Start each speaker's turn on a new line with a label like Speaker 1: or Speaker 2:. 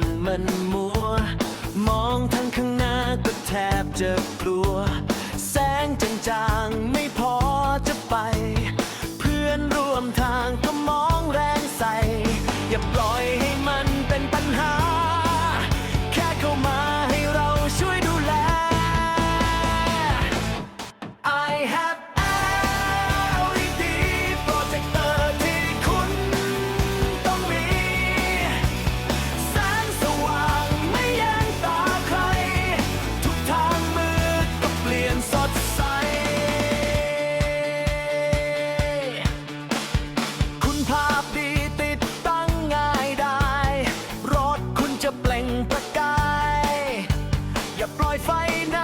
Speaker 1: นมันมัว มองทางข้างหน้าก็แทบจะกลัว แสงจางๆไม่พอจะไป เพื่อนร่วมทางก็มองแรงใส่ อย่าปล่อยให้มันเป็นปัญหา แค่เขามาให้เราช่วยดูแล I have อย่าปล่อยไฟนะ